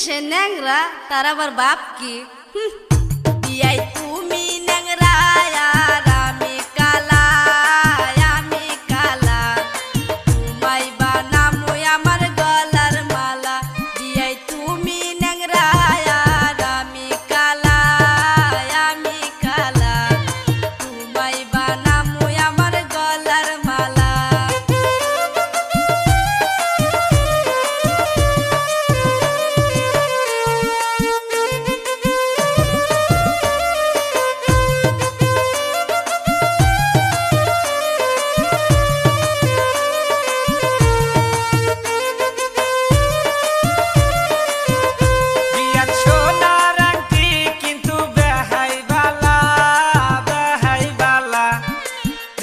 शेन्यांग्रा तारावर बाप की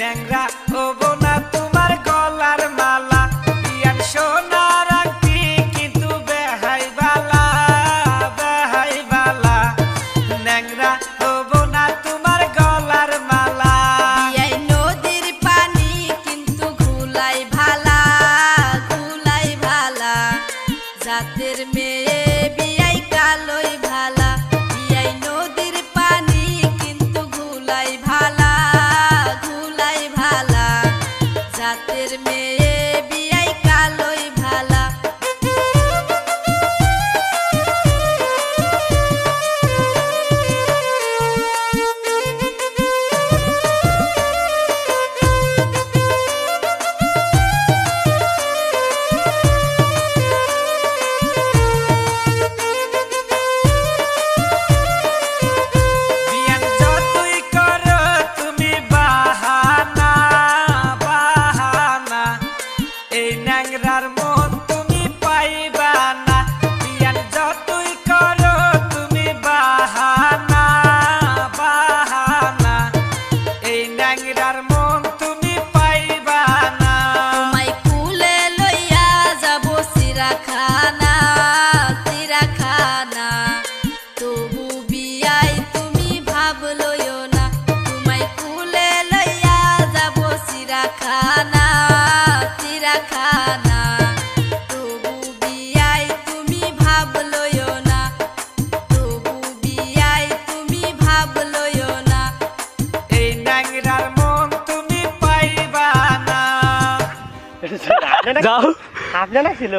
ন্যাংরা কিন্তু বেহাই বেহাই বালা। ন্যাংরা ও বোনা তোমার গলার মালা। এই নদীর পানি কিন্তু ঘুলাই ভালা ঘুলাই ভালা। জাতের মেয়ে বিয়াই কালোই বিয়াই কালো যার মন তুমি পাইবা না। যাও। আপনারা ছিল?